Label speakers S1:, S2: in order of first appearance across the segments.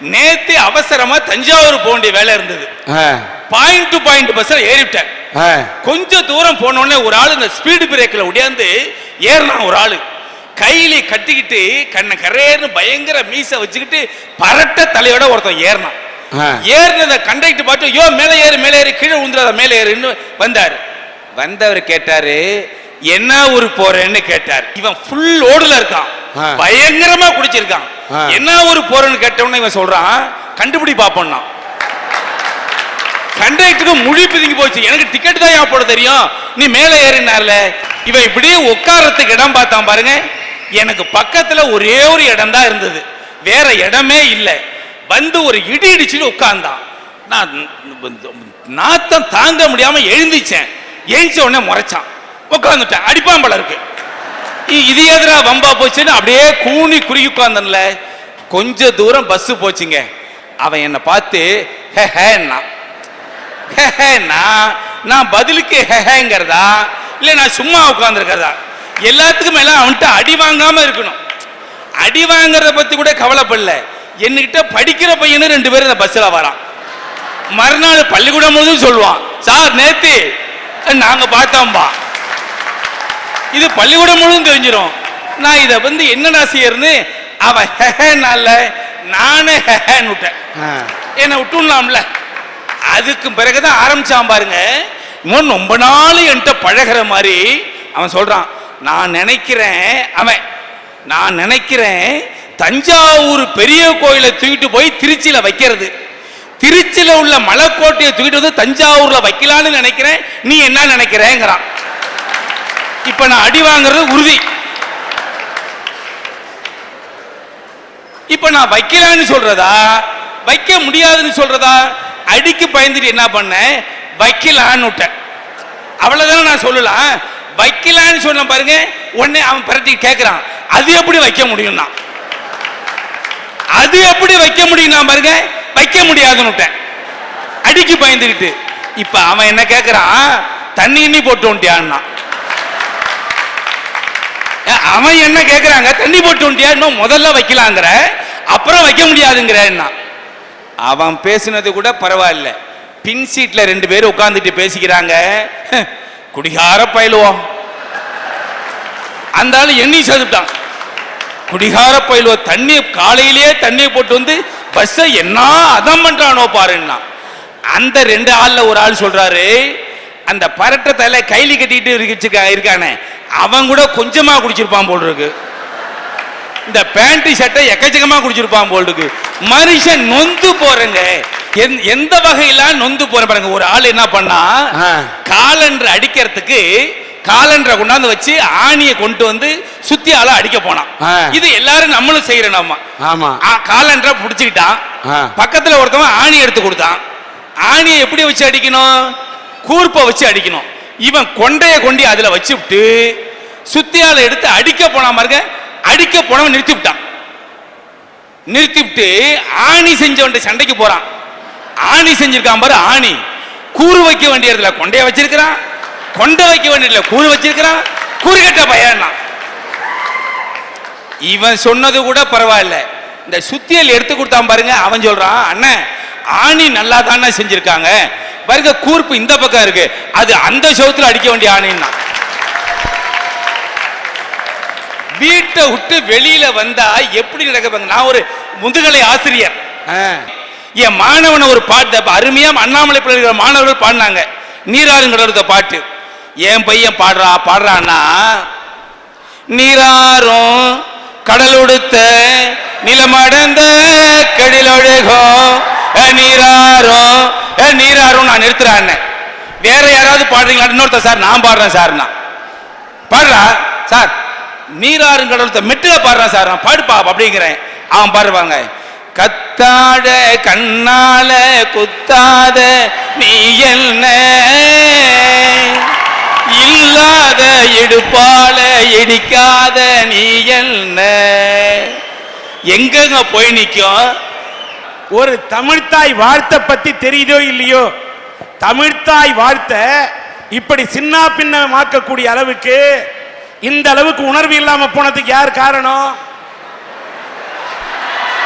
S1: நேத்து அவசரமா தஞ்சாவூர் போக வேண்டிய வேலை இருந்தது. பாயிண்ட் டு பாயிண்ட் பஸ்ல ஏறிவிட்டேன்.
S2: ஆ,
S1: கொஞ்ச தூரம் போன உடனே ஒரு ஆளு இந்த ஸ்பீடு பிரேக்ல உடையாந்து ஏறினான் ஒரு ஆளு. கையில கட்டிக்கிட்டு கண்ணை கரேர்னு பயங்கர மீச வச்சுக்கிட்டு பரட்ட தலையோட ஒருத்தன் ஏறினான். ஏறினத கண்டக்டர் பார்த்து யோ மேலே ஏறு மேலே ஏறு கீழே உந்துறாத மேலே ஏறுன்னு வந்தாரு. வந்தவர் கேட்டாரு என்ன ஊர் போறேன்னு? கேட்டார். இவன் ஃபுல் ஓடுல இருக்கான். பயங்கரமா குடிச்சிருக்கான். என்ன ஊர் போறன்னு கேட்டவன இவன் சொல்றான் கண்டுபிடி பாப்போம்னா. கண்டக்டருக்கு முழி பிதுங்கி போச்சு. எனக்கு டிக்கெட் தான் ஏன் போட தெரியும்? நீ மேலே ஏறினார்ல. இவன் இப்படியே உட்கார்றதுக்கு இடம் பார்த்தான் பாருங்க. எனக்கு பக்கத்துல ஒரே ஒரு இடம் தான் இருந்தது. வேற இடமே இல்லை. வந்து ஒரு இடி இடிச்சுட்டு உட்கார்ந்தான். நான் நாத்தம் தாங்க முடியாம எழுந்திச்சேன். எழுந்திச்ச உடனே முறைச்சான். உட்காந்துட்டேன் அடிப்பான் போல இருக்கு. இது எதிரா வம்பா போச்சுன்னு அப்படியே கூனி குறுகி உட்கார்ந்தன்ல. கொஞ்ச தூரம் பஸ் போச்சுங்க. அவன் என்னை பார்த்து ஹே ஹேன்னா நான் நான் பதிலுக்கு ஹெஹேங்கிறதா இல்லை நான் சும்மா உட்காந்துருக்கிறதா எல்லாத்துக்கும் மேலே அவன்கிட்ட அடி வாங்காமல் இருக்கணும். அடி வாங்குறத பற்றி கூட கவலைப்படல. என்கிட்ட படிக்கிற பையனும் ரெண்டு பேரும் இந்த பஸ்ஸில் வரான். மறுநாள் பள்ளிக்கூடம் முழுதும் சொல்லுவான் சார் நேத்து நாங்கள் பார்த்தோம்பா. இது பள்ளிக்கூடம் முழுதும் தெரிஞ்சிடும் நான் இதை வந்து என்னடா செய்யறதுன்னு அவன் ஹெஹனால நானே ஹெஹன்னு விட்டேன். என்னை விட்டுடலாம்ல அதுக்கு பிறகுதான் ஆரம்பிச்சான் பாருங்க. இவன் ரொம்ப நாள் என்கிட்ட பழகுற மாதிரி அவன் சொல்றான் நான் நினைக்கிறேன் அவன் நான் நினைக்கிறேன் தஞ்சாவூர் பெரிய கோயிலை தூக்கிட்டு போய் திருச்சியில வைக்கிறது. திருச்சியில உள்ள மலைக்கோட்டையை தூக்கிட்டு வந்து தஞ்சாவூர்ல வைக்கலான்னு நினைக்கிறேன். நீ என்ன நினைக்கிறேங்கிறான். இப்ப நான் அடி வாங்குறது உறுதி. இப்ப நான் வைக்கலான்னு சொல்றதா? வைக்க முடியாதுன்னு சொல்றதா? அடிக்கு பயந்துட்டு என்ன பண்ண வைக்கலான்னு விட்டேன். அவ்வளவுதானே நான் சொல்லலாம். வைக்கலான்னு சொன்ன பாருங்க உடனே அவன் பரட்டி கேட்கிறான் அது எப்படி வைக்க முடியும்னா? அது எப்படி வைக்க முடியும்னா பாருங்க வைக்க முடியாதுன்னு விட்டேன். அடிக்கு பயந்துக்கிட்டு இப்ப அவன் என்ன கேட்கிறான் தண்ணி இன்னி போட்டு வந்துட்டியான்னா. அவன் என்ன கேட்குறாங்க தண்ணி போட்டு உண்டியா? இன்னும் முதல்ல வைக்கலாங்கிற. அப்புறம் வைக்க முடியாதுங்கிறன்னா. அவன் பேசுனது கூட பரவாயில்ல. பின் சீட்ல ரெண்டு பேரும் உட்கார்ந்துட்டு பேசிக்கிறாங்க. குடிகார பயிலுவோம் அந்த ஆள் எண்ணி சேர்த்துட்டான் குடிகார பயிலுவ தண்ணி காலையிலேயே தண்ணியை போட்டு வந்து பஸ்ஸை என்ன அதம் பண்றானோ பாருன்னா. அந்த ரெண்டு ஆள்ல ஒரு ஆள் சொல்றாரு அந்த பரட்ட தலை கைலி கட்டிட்டு இருக்க இருக்கானே. அவன் கூட கொஞ்சமா குடிச்சிருப்பான் போல் இருக்கு இந்த பேண்ட் சட்டை எக்கச்சக்கமா குடிச்சிருப்பான் போல் இருக்கு மனுஷன் நொந்து போறங்க. எந்த- வகையில நொந்து போற பாருங்க. ஒரு ஆள் என்ன பண்ணா. காலண்டர் அடிக்கிறதுக்கு காலண்டரை கொண்டாந்து வச்சு ஆணியை கொண்டு வந்து சுத்தி ஆள அடிக்க போனான். இது எல்லாரும் நம்மளும் செய்யறோம் நம்ம
S2: ஆமா.
S1: காலண்டரை பிடிச்சுக்கிட்டான். பக்கத்துல ஒருத்தவன் ஆணி எடுத்து கொடுத்தான். ஆணியை எப்படி வச்சு அடிக்கணும்? கூர்ப்பை வச்சு அடிக்கணும். இவன் கொண்டைய கொண்டி அதுல வச்சுவிட்டு சுத்தியால எடுத்து அடிக்க போனா பாருங்க அடிக்க போனவன் நிறுத்தி விட்டான். நிறுத்தி விட்டு ஆணி செஞ்சவன் சண்டைக்கு போறான். ஆணி செஞ்சிருக்கான் பாரு ஆணி. கூறு வைக்க வேண்டிய இடத்துல கொண்டைய வச்சிருக்கிறான். கொண்டை வைக்க வேண்டிய இடத்துல கூறு வச்சிருக்கிறான். கூறு கட்ட பையன் இவன் சொன்னது கூட பரவாயில்ல. இந்த சுத்தியல் எடுத்து கொடுத்தான் பாருங்க அவன் சொல்றான் அண்ணன் ஆணி நல்லா தானே செஞ்சிருக்காங்க. பாருங்க கூர்ப்பு இந்த பக்கம் இருக்கு. அது அந்த சவுத்துல அடிக்க வேண்டிய ஆணைன்னா வீட்டை விட்டு வெளியில வந்தா எப்படி நடக்க நான் ஒரு முதுகலை ஆசிரியர். என் மாணவனை ஒரு பாட்டு அருமையா அண்ணாமலை பிள்ளை மாணவர்கள் பாடினாங்க. நீராறுங்கிற பாட்டு. என் பையன் பாடுறா பாடுறான்னா நீராறும் கடலுடுத்த நிலமடந்த கடிலொழுகும் நீரா ஏ அஹ் நான் நிறுத்துறேன் வேற யாராவது பாடுறீங்களா இன்னொருத்த சார் நான் பாடுறேன் சார் நான். பாடுறா? சார் நீராறும் கடலுத்த மெட்டுல பாடுறான் சார் நான் பாடுப்பா அப்படிங்கிறேன். அவன் பாடுவாங்க கத்தாட கண்ணால குத்தாத நீ என்ன? இல்லாத இடுப்பால இடிக்காத நீ என்ன? எங்கெங்க போய் நிற்கும்
S3: ஒரு தமிழ்த்தாய் வாழ்த்த பத்தி தெரியுதோ இல்லையோ? தமிழ்த்தாய் வாழ்த்த இப்படி சின்ன பின்னமாக்கக்கூடிய அளவுக்கு இந்த அளவுக்கு உணர்வு இல்லாம போனதுக்கு யார் காரணம்?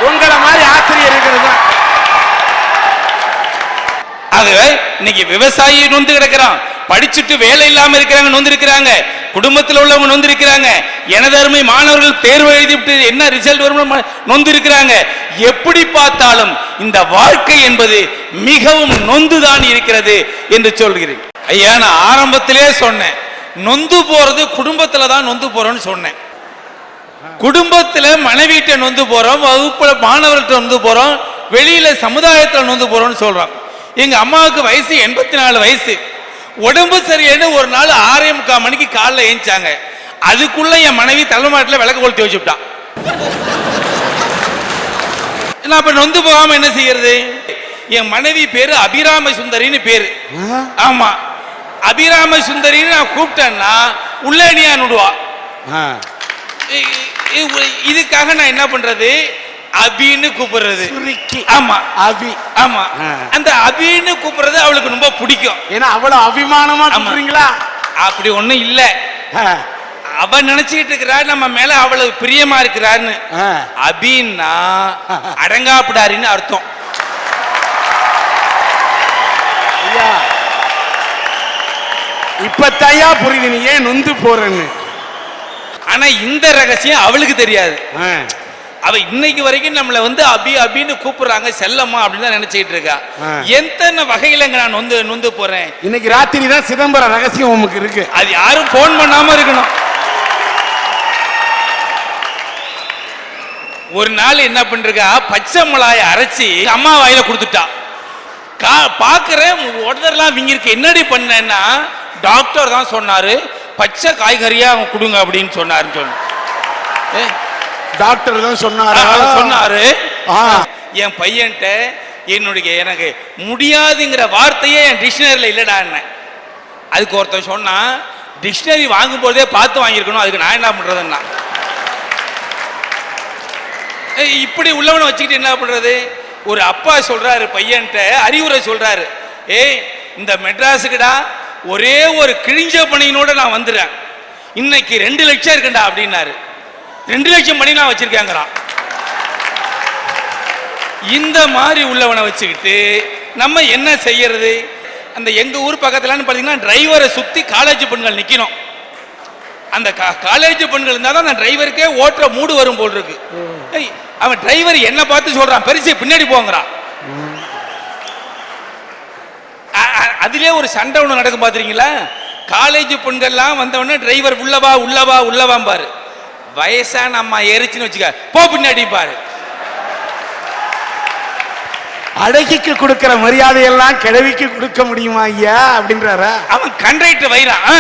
S3: உங்களை மாதிரி ஆசிரியர் இருக்கிறது
S1: ஆகவே இன்னைக்கு விவசாயி நொந்து கிடக்கிறான். படிச்சுட்டு வேலை இல்லாம இருக்கிறாங்க நொந்து இருக்கிறாங்க. குடும்பத்தில் உள்ளவங்க நொந்திருக்கிறாங்க. எனது அருமை மாணவர்கள் தேர்வு எழுதிவிட்டு என்ன ரிசல்ட் வரும் நொந்திருக்கிறாங்க. எப்படி பார்த்தாலும் இந்த வாழ்க்கை என்பது மிகவும் நொந்துதான் இருக்கிறது என்று சொல்கிறேன். ஐயா நான் ஆரம்பத்திலே சொன்னேன். நொந்து போறது குடும்பத்துல தான் நொந்து போறோம்னு சொன்னேன். குடும்பத்துல மனைவிட்ட நொந்து போறோம் வகுப்புல மாணவர்கிட்ட நொந்து போறோம் வெளியில சமுதாயத்தில் நொந்து போறோம்னு சொல்றோம். எங்க அம்மாவுக்கு வயசு எண்பத்தி நாலு வயசு. உடம்பு சரியில்லைன்னு ஒரு நாள் ஆறே முக்கால் மணிக்கு காலைல ஏஞ்சாங்க அதுக்குள்ள என் மனைவி தலைமாட்டில் விளக்கு கொளுத்தி வச்சுட்டான் நான் அப்ப நொந்து போகாம என்ன செய்யறது? என் மனைவி பேரு அபிராம சுந்தரின்னு பேரு ஆமா. அபிராம சுந்தரின்னு நான் கூப்பிட்டேன்னா உள்ளே நீ இ- இதுக்காக நான் என்ன பண்றது? அபின்னு கூப்பிடுறது.
S3: சுருக்கி.
S1: ஆமா.
S3: அபி.
S1: ஆமா. அந்த அபின்னு கூப்பிடுறது அவளுக்கு ரொம்ப பிடிக்கும்.
S3: ஏன்னா அவ்வளவு அபிமானமா. கூப்பிடுறீங்களா?
S1: அப்படி ஒண்ணும் இல்ல. அவ நினைச்சுக்கிட்டு இருக்கிறா நம்ம மேல அவளுக்கு பிரியமா இருக்கிறான்னு. அபின்னா அடங்காப்பிடாரின்னு அர்த்தம்.
S3: இப்பத்தையா புரியுது நீ ஏன் நொந்து போறேன்னு?
S1: ஆனா இந்த ரகசியம் அவளுக்கு தெரியாது. அவ இன்னைக்கு வரைக்கும் நம்மள வந்து அபி அபின்னு கூப்பிடுறாங்க செல்லம்மா அப்படின்னு தான் நினைச்சிட்டு இருக்கா. எத்தனை வகையிலங்க நான் நொந்து நொந்து போறேன்?
S3: இன்னைக்கு ராத்திரி தான் சிதம்பரம் ரகசியம் உமக்கு இருக்கு.
S1: அது யாரும் ஃபோன் பண்ணாம இருக்கணும். ஒரு நாள் என்ன பண்ணிருக்கா பச்சை மிளகாய அரைச்சி அம்மா வாயில கொடுத்துட்டா. கா பாக்குறேன் உடதெல்லாம் விங்கிருக்கு. என்னடி பண்ணேன்னா டாக்டர் தான் சொன்னாரு பச்சை காய்கறியா அவங்க கொடுங்க அப்படின்னு சொன்னாருன்னு சொன்ன ஏ,
S3: டாக்டர் தான் சொன்னாரா?
S1: சொன்னாரு. என் பையன்ட்ட என்னுடைய எனக்கு முடியாதுங்கிற வார்த்தையே என் டிக்ஷனரியில் இல்லடா என்ன அதுக்கு ஒருத்தன் சொன்னான் டிக்ஷனரி வாங்கும் போதே பார்த்து வாங்கியிருக்கணும் அதுக்கு நான் என்ன பண்றதுன்னா. ஏய், இப்படி உள்ளவனை வச்சுக்கிட்டு என்ன பண்றது? ஒரு அப்பா சொல்றாரு பையன்ட்ட அறிவுரை சொல்றாரு. ஏய் இந்த மெட்ராஸுக்குடா ஒரே ஒரு கிழிஞ்ச பணியினோட நான் வந்துடுறேன் இன்னைக்கு ரெண்டு லட்சம் இருக்குண்டா அப்படின்னாரு. ரெண்டு லட்சம் மணிலாம் நான் இந்த மாதிரி உள்ளவனை வச்சுக்கிட்டு நம்ம என்ன செய்யறது? அந்த எங்க ஊர் பக்கத்துலன்னு பார்த்தீங்கன்னா டிரைவரை சுத்தி காலேஜ் பெண்கள் நிக்கணும். அந்த காலேஜ் பெண்கள் இருந்தால் தான் அந்த டிரைவருக்கே ஓட்டுற மூடு வரும் போல் இருக்கு. அவன் டிரைவர் என்ன பார்த்து சொல்றான் பெருசு பின்னாடி போங்கிறான் அ- அதிலே ஒரு சண்டை ஒன்று நடக்கும் பார்த்துறீங்களா காலேஜ் பெண்கள்லாம் வந்தவொடனே டிரைவர் உள்ளவா உள்ளவா உள்ளவாம் பாரு வயசான அம்மா எரிச்சுன்னு வச்சுக்க போ பின்னாடி பாரு.
S3: அழகிக்கு கொடுக்கிற மரியாதையெல்லாம் கிழவிக்கு கொடுக்க முடியுமா ஐயா அப்படின்றாரா?
S1: அவன் கண்ட்ரைக்டர் வைறான் ஆ,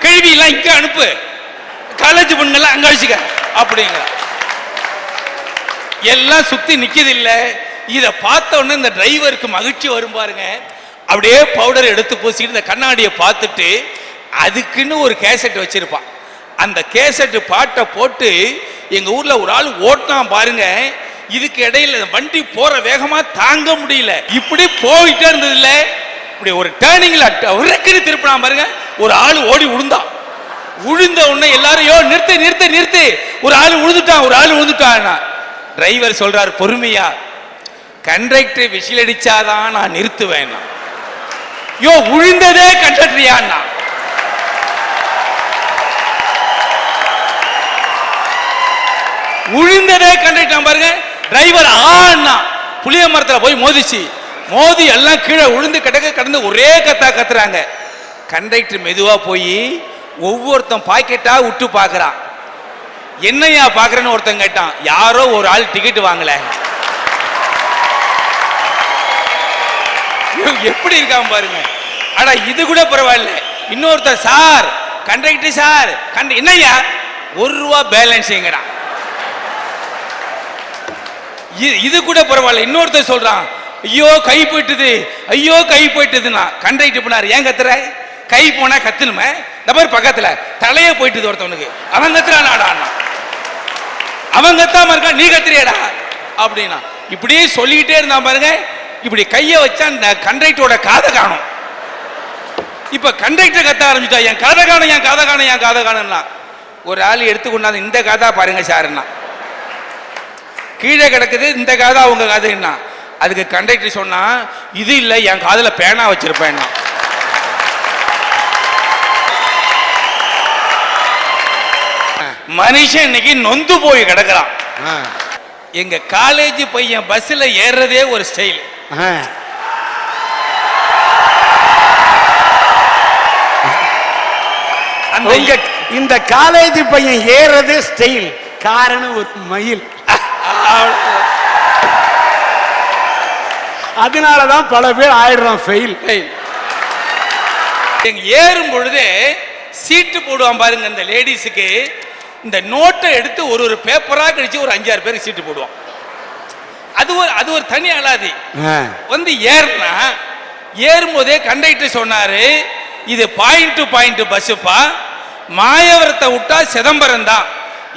S1: கேள்வி எல்லாம் இங்க அனுப்பு. காலேஜ் பொண்ணுங்கெல்லாம் அங்க வச்சுக்க அப்படிங்கிற எல்லாம் சுத்தி நிக்குது இல்ல இத பார்த்த உடனே இந்த டிரைவருக்கு மகிழ்ச்சி வரும் பாருங்க. அப்படியே பவுடர் எடுத்து பூசிட்டு இந்த கண்ணாடியை பார்த்துட்டு அதுக்குன்னு ஒரு கேசட் வச்சிருப்பான். அந்த கேசட் பாட்டை போட்டு எங்க ஊர்ல ஒரு ஆள் ஓட்டினான் பாருங்க. இதுக்கு இடையில வண்டி போற வேகமா தாங்க முடியல. இப்படி போயிட்டே இருந்தது இல்ல இப்படி ஒரு டேர்னிங்ல உரக்குன்னு திருப்பினா பாருங்க. ஒரு ஆள் ஓடி விழுந்தான் விழுந்த உடனே எல்லாரும் யோ நிறுத்து நிறுத்து நிறுத்து. ஒரு ஆள் விழுந்துட்டான் ஒரு ஆள் விழுந்துட்டான் டிரைவர் சொல்றாரு பொறுமையா கண்டக்டர் விசில் அடிச்சாதான் நான் நிறுத்துவேன் யோ விழுந்ததே கண்டக்டரியான்னா உழுந்ததே கண்டுட்டான் பாருங்க. டிரைவர் ஆனா புளிய மரத்துல போய் மோதிச்சு மோதி எல்லாம் கீழே விழுந்து கிடக்க கடந்து ஒரே கத்தா கத்துறாங்க. கண்டக்டர் மெதுவா போய் ஒவ்வொருத்தன் பாக்கெட்டா விட்டு பார்க்குறான் என்னையா பார்க்குறேன்னு ஒருத்தன் கேட்டான் யாரோ ஒரு ஆள் டிக்கெட் வாங்கல. எப்படி இருக்கான் பாருங்க. ஆனா இது கூட பரவாயில்ல. இன்னொருத்தர் சார் கண்டக்டர் சார் கண்ட என்னய்யா? ஒரு ரூபா பேலன்ஸுங்கிறான் இது கூட பரவாயில்ல. இன்னொருத்தர் சொல்றான் ஐயோ கை போயிட்டுது. ஐயோ கை போயிட்டுதுன்னா. கண்டக்டர் போனார். ஏன் கத்துற? கை போனா கத்துனுமே இந்த மாதிரி பக்கத்துல. தலையே போயிட்டுது ஒருத்தவனுக்கு. அவன் கத்துறானாடா. அவன் கத்தாம இருக்கான் நீ கத்துறியடா. அப்படின்னா இப்படியே சொல்லிக்கிட்டே இருந்தான் பாருங்க. இப்படி கையை வச்சா அந்த கண்டக்டரோட காதை காணும். இப்ப கண்டக்டர் கத்த ஆரம்பிச்சா என் காதை காணும் என் காதை காணும் என் காதை காணும்னா. ஒரு ஆள் எடுத்து கொண்டாந்து இந்த காதா பாருங்க சாருன்னா. கீழே கிடக்குது இந்த காதா உங்க காதுன்னா. அதுக்கு கண்டக்டர் சொன்னா இது இல்லை என் காதுல பேனா வச்சிருப்பேன் மனுஷன் இன்னைக்கு நொந்து போய் கிடக்குறான். எங்க காலேஜ் பையன் பஸ்ல ஏறுறதே ஒரு ஸ்டைல். அந்த
S3: இந்த காலேஜ் பையன் ஏறது ஸ்டைல் காரணம் ஒரு மயில். அதனாலதான் பல பேர் ஆயிடுறான் ஃபெயில்.
S1: எங்க ஏறும் பொழுது சீட்டு போடுவான் பாருங்க இந்த லேடிஸுக்கு. இந்த நோட்டை எடுத்து ஒரு ஒரு பேப்பரா கழிச்சு ஒரு அஞ்சாறு பேருக்கு சீட்டு போடுவான். அது ஒரு அது ஒரு தனி அலாதி. வந்து ஏறினா ஏறும்போதே கண்டக்டர் சொன்னாரு இது பாயிண்ட் டு பாயிண்ட் பஸ்ஸுப்பா மாயவரத்தை விட்டா சிதம்பரம் தான்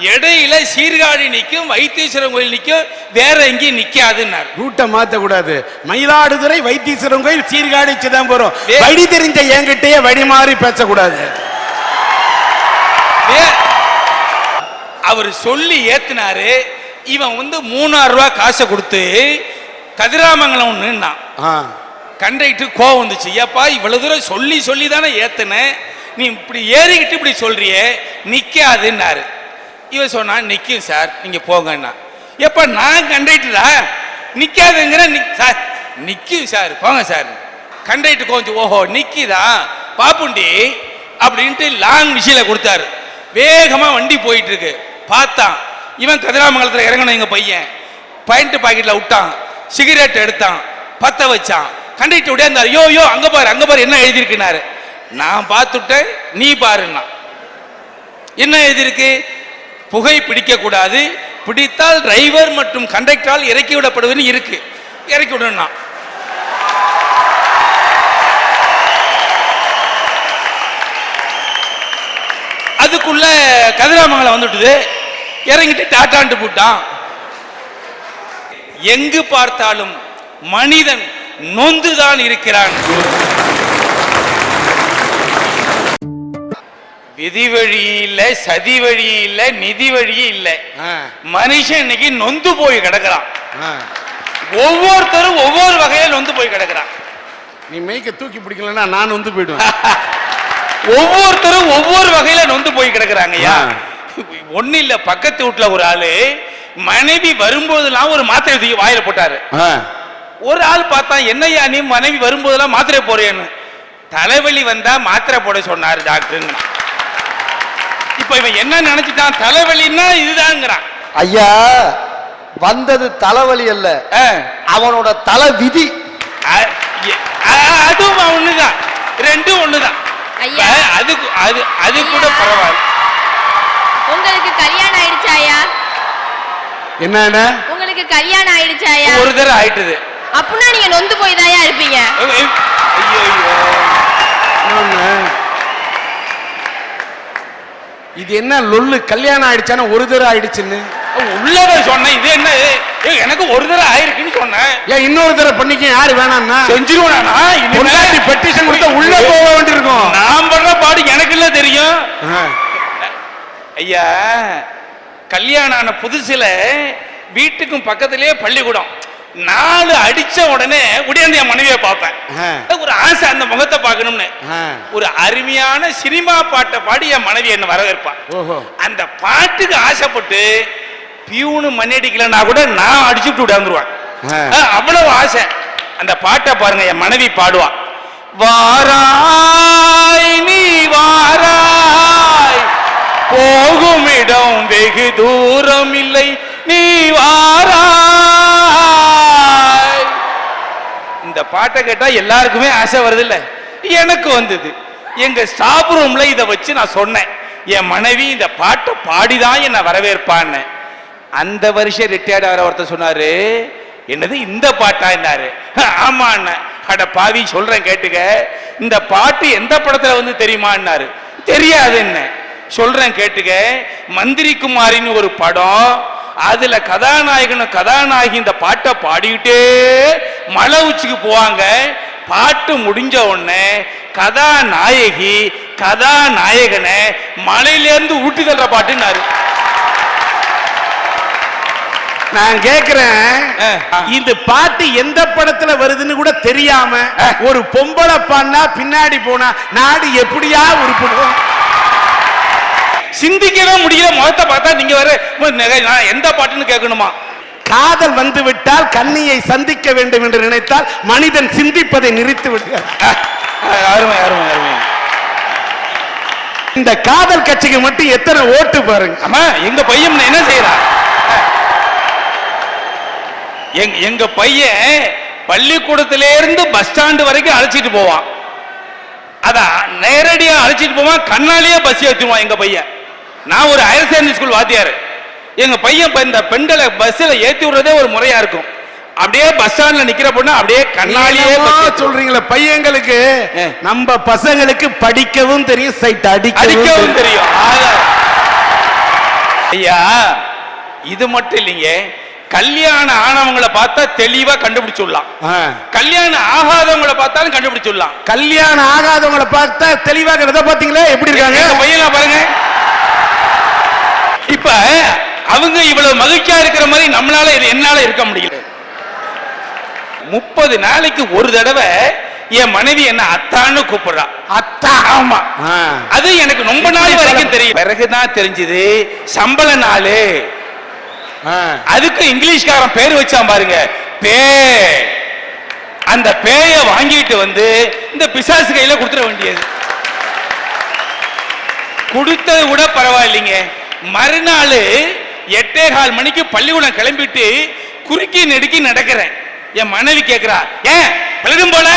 S1: இடையில சீர்காழி நிற்கும் வைத்தீஸ்வரன் கோயில் நிற்கும் வேற எங்கேயும் நிக்காதுன்னாரு.
S3: ரூட்டை மாத்த கூடாது மயிலாடுதுறை வைத்தீஸ்வரன் கோயில் சீர்காழி சிதம்பரம் வழி தெரிஞ்ச என்கிட்டயே வழி மாறி பேசக்கூடாது
S1: அவர் சொல்லி ஏத்துனாரு. இவன் வந்து மூணாயிரம் ரூபாய் காசை கொடுத்து கதிராமங்கலம் நின்னான்.
S3: ஆ,
S1: கண்டக்டர் கோவம் வந்துச்சு. ஏப்பா இவ்வளவு தூரம் சொல்லி சொல்லி தானே ஏத்துனேன் நீ இப்படி ஏறிக்கிட்டு இப்படி சொல்றியே. நிக்காதுன்னாரு. இவன் சொன்னா நிற்கும் சார் நீங்க போங்கன்னா எப்ப நான் கண்டக்டரா நிக்காதுங்கிற நி- சார் நிக்கும் சார் போங்க சார். கண்டக்டர் கொஞ்சம் ஓஹோ நிக்கிதா? பாப்புண்டி அப்படின்ட்டு லாங் விஷயில கொடுத்தாரு. வேகமா வண்டி போயிட்டு இருக்கு பார்த்தான். இவன் கதிராமங்கலத்தில் இறங்கணும் எங்க பையன். பாயிண்ட் பாக்கெட்ல விட்டான். சிகரெட் எடுத்தான். பத்த வச்சான். கண்டக்டர் இருந்தார் யோ யோ அங்க பாரு அங்க பாரு என்ன எழுதியிருக்குனாரு? நான் பார்த்துட்டேன் நீ பாருன்னா என்ன எழுதியிருக்கு? புகை பிடிக்கக்கூடாது. பிடித்தால் டிரைவர் மற்றும் கண்டக்டரால் இறக்கி விடப்படுவதுன்னு இருக்கு. இறக்கி விடணும் அதுக்குள்ள கதிராமங்கலம் வந்துட்டுது. இறங்கிட்டு டாட்டாண்டு போட்டான். எங்கு பார்த்தாலும் மனிதன் நொந்துதான் இருக்கிறான். விதி வழி இல்ல சதி வழி இல்ல நிதி வழி இல்ல மனுஷன் இன்னைக்கு நொந்து போய் கிடக்குறான். ஒவ்வொருத்தரும் ஒவ்வொரு வகையில நொந்து போய் கிடக்குறான்.
S3: நீ மைக்க தூக்கி பிடிக்கலன்னா நான் வந்து போயிடுவேன்.
S1: ஒவ்வொருத்தரும் ஒவ்வொரு வகையில நொந்து போய் கிடக்குறாங்கய்யா. ஒண்ணு இல்ல பக்கத்து வீட்டுல ஒரு ஆளு மனைவி வரும்போதெல்லாம் ஒரு மாத்திரை தூக்கி வாயில போட்டாரு. ஒரு ஆள் பார்த்தா என்னய்யா நீ மனைவி வரும்போதெல்லாம் மாத்திரை போறேன்னு தலைவலி வந்தா மாத்திரை போட சொன்னாரு டாக்டர் இப்ப இவன் என்ன நினைச்சிட்டான்? தலைவலின்னா இதுதாங்கிறான்
S2: ஐயா வந்தது தலைவலி அல்ல.
S1: ஆ,
S2: அவனோட தலை விதி
S1: அதுவும் ஒண்ணுதான். ரெண்டும் ஒண்ணுதான்.
S4: ஐயா.
S1: அது அது அது கூட. பரவாயில்ல.
S4: உங்களுக்கு கல்யாணம் ஆயிடுச்சாயா
S3: என்ன என்ன?
S4: உங்களுக்கு கல்யாணம் ஆயிடுச்சாயா
S1: ஒரு தடவை ஆயிட்டுது.
S4: அப்படின்னா நீங்க நொந்து போய் தாயா இருப்பீங்க.
S1: ஐயோ
S3: இது என்ன லொல்லு? கல்யாணம் ஆயிடுச்சானா ஒரு தடவை ஆயிடுச்சுன்னு?
S1: உள்ளத சொன்னேன். இது என்ன? எனக்கு ஒரு தடவை ஆயிருக்குன்னு சொன்னேன்.
S3: ஏன் இன்னொரு தடவை பண்ணிக்க யாரு வேணாம்னா?
S1: செஞ்சிருவானா
S3: பொண்டாட்டி பெட்டிஷன் கொடுத்தா உள்ள போக வேண்டியிருக்கும்.
S1: நான் பண்ற பாடு எனக்கு இல்ல தெரியும். ஐயா கல்யாணம் ஆன புதுசுல வீட்டுக்கும் பக்கத்திலேயே பள்ளிக்கூடம். நாலு அடிச்ச உடனே உடையாந்து என் மனைவியை பார்ப்பேன். ஒரு ஆசை அந்த முகத்தை பார்க்கணும்னு. ஒரு அருமையான சினிமா பாட்டை பாடி என் மனைவி என்ன வரவேற்பான் அந்த பாட்டுக்கு ஆசைப்பட்டு பியூனு மணி அடிக்கலன்னா கூட நான் அடிச்சுட்டு விடாந்துருவான்.
S3: ஆ.
S1: அவ்வளவு ஆசை. அந்த பாட்டை பாருங்க என் மனைவி பாடுவா. வாராய் நீ வாராய் போகும் இடம் வெகு தூரம் இல்லை நீ வாராய் பாட்டை கேட்டா எல்லாருக்குமே ஆசை வருது இல்ல எனக்கு வந்தது. எங்க ஸ்டாப் ரூம்ல இதை வச்சு நான் சொன்னேன். என் மனைவி இந்த பாட்டை பாடிதான் என்னை வரவேற்பான்னு. அந்த வருஷம் ரிட்டையர்ட் ஆகிற ஒருத்தர் சொன்னாரு என்னது இந்த பாட்டா என்னாரு? ஆமா அட பாவி சொல்றேன் கேட்டுக்க. இந்த பாட்டு எந்த படத்துல வந்து தெரியுமான்னாரு. தெரியாது என்ன சொல்றேன் கேட்டுக்க. மந்திரி குமாரின்னு ஒரு படம் அதுல கதாநாயகனும் கதாநாயகி இந்த பாட்டை பாடிக்கிட்டே மலை உச்சிக்கு போவாங்க. பாட்டு முடிஞ்ச உடனே கதாநாயகி கதாநாயகனை மலையிலேருந்து ஊட்டி தள்ளுற பாட்டுன்னாரு.
S3: நான் கேக்குறேன். இந்த பாட்டு எந்த படத்துல வருதுன்னு கூட தெரியாம ஒரு பொம்பளை பாடினா பின்னாடி போனா நாடு எப்படியா உருப்படும்?
S1: சிந்திக்கவே முடியல. முகத்தை பார்த்தா நீங்க வர நான் எந்த பாட்டுன்னு கேட்கணுமா?
S3: காதல் வந்து விட்டால் கண்ணியை சந்திக்க வேண்டும் என்று நினைத்தால் மனிதன் சிந்திப்பதை நிறுத்தி விடுகிறார்
S1: அருமை அருமை அருமை.
S3: இந்த காதல் கட்சிக்கு மட்டும் எத்தனை ஓட்டு பாருங்க.
S1: அம்மா எங்க பையன் என்ன செய்யறான் எங்க பையன் பள்ளிக்கூடத்தில இருந்து பஸ் ஸ்டாண்டு வரைக்கும் அழைச்சிட்டு போவான். அதான் நேரடியா அழைச்சிட்டு போவான் கண்ணாலேயே பஸ் ஏற்றுவான் எங்க பையன். நான் ஒரு ஹையர் செகண்டரி ஸ்கூல் வாத்தியார். எங்க பையன் இந்த பெண்களை பஸ்ல ஏத்தி விடுறதே ஒரு முறையா இருக்கும். அப்படியே பஸ் ஸ்டாண்ட்ல நிக்கிற பொண்ணு அப்படியே கண்ணாலேயே
S3: சொல்றீங்களே பையங்களுக்கு. நம்ம பசங்களுக்கு படிக்கவும் தெரியும் சைட் அடிக்கவும் தெரியும்.
S1: ஐயா இது மட்டும் இல்லைங்க. கல்யாணம் ஆனவங்களை பார்த்தா தெளிவா கண்டுபிடிச்சுடலாம். கல்யாணம் ஆகாதவங்களை பார்த்தாலும் கண்டுபிடிச்சுடலாம்.
S3: கல்யாணம் ஆகாதவங்களை பார்த்தா தெளிவாக பாத்தீங்களா எப்படி இருக்காங்க?
S1: பையனை பாருங்க. இப்ப அவங்க இவ்வளவு மகிழ்ச்சியா இருக்கிற மாதிரி நம்மளால இது என்னால இருக்க முடியல. முப்பது நாளைக்கு ஒரு தடவை என் மனைவி என்ன அத்தான்னு கூப்பிடுறா. அத்தா? ஆமா. அது எனக்கு ரொம்ப நாள் வரைக்கும் தெரியும். பிறகுதான் தெரிஞ்சது சம்பள நாளு. அதுக்கு இங்கிலீஷ்காரன் பேர் வச்சான் பாருங்க. பே. அந்த பேய வாங்கிட்டு வந்து இந்த பிசாசு கையில கொடுத்துட வேண்டியது. கொடுத்தது கூட பரவாயில்லைங்க. மறுநாள் எட்டே கால் மணிக்கு பள்ளிக்கூடம் கிளம்பிட்டு குறுக்கி நெடுக்கி நடக்கிறேன். என் மனைவி கேட்கிறா ஏன் பள்ளிடும் போல?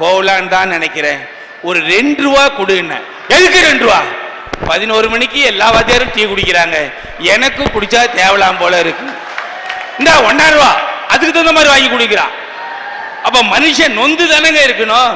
S1: போகலான்னு தான் நினைக்கிறேன். ஒரு ரெண்டு ரூபா கொடுன்னு எதுக்கு ரெண்டு ரூபா? பதினோரு மணிக்கு எல்லா வாத்தியாரும் டீ குடிக்கிறாங்க. எனக்கும் குடிச்சா தேவலாம் போல இருக்கு. இந்தா ஒன்னாயிரம் ரூபா. அதுக்கு தகுந்த மாதிரி வாங்கி குடிக்கிறான் அப்ப மனுஷன் நொந்து தானங்க இருக்கணும்.